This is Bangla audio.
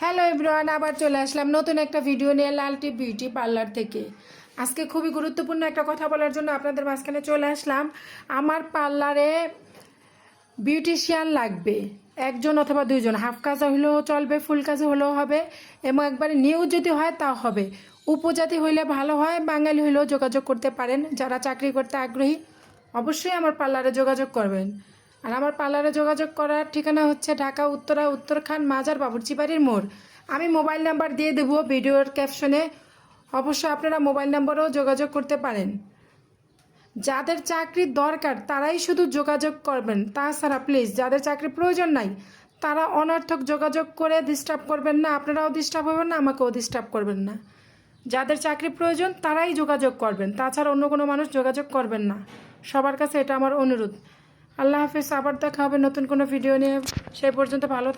হ্যালো এভরিওয়ান আবার চলে আসলাম নতুন একটা ভিডিও নিয়ে লালটি বিউটি পার্লার থেকে। আজকে খুবই গুরুত্বপূর্ণ একটা কথা বলার জন্য আপনাদের মাঝখানে চলে আসলাম। আমার পার্লারে বিউটিশিয়ান লাগবে, একজন অথবা দুইজন। হাফ কাজে হলেও চলবে ফুল কাজে হলেও হবে। এবং একবারে নিউ যদি হয়, তাও হবে। উপজাতি হইলে ভালো হয়, বাঙালি হইলেও যোগাযোগ করতে পারেন। যারা চাকরি করতে আগ্রহী, অবশ্যই আমার পার্লারে যোগাযোগ করবেন। আর আমার পার্লারে যোগাযোগ করার ঠিকানা হচ্ছে ঢাকা, উত্তরা, উত্তরখান, মাজার, বাবুর্চি বাড়ির মোড়। আমি মোবাইল নাম্বার দিয়ে দেবো ভিডিওর ক্যাপশনে। অবশ্যই আপনারা মোবাইল নাম্বারেও যোগাযোগ করতে পারেন। যাদের চাকরির দরকার, তারাই শুধু যোগাযোগ করবেন। তাছাড়া প্লিজ যাদের চাকরির প্রয়োজন নাই, তারা অনর্থক যোগাযোগ করে ডিস্টার্ব করবেন না। আপনারাও ডিস্টার্ব হবেন না, আমাকেও ডিস্টার্ব করবেন না। যাদের চাকরি প্রয়োজন, তারাই যোগাযোগ করবেন। তাছাড়া অন্য কোনো মানুষ যোগাযোগ করবেন না। সবার কাছে এটা আমার অনুরোধ। আল্লাহ হাফিজ আবার দেখা হবে নতুন কোনো ভিডিও নিয়ে। সেই পর্যন্ত ভালো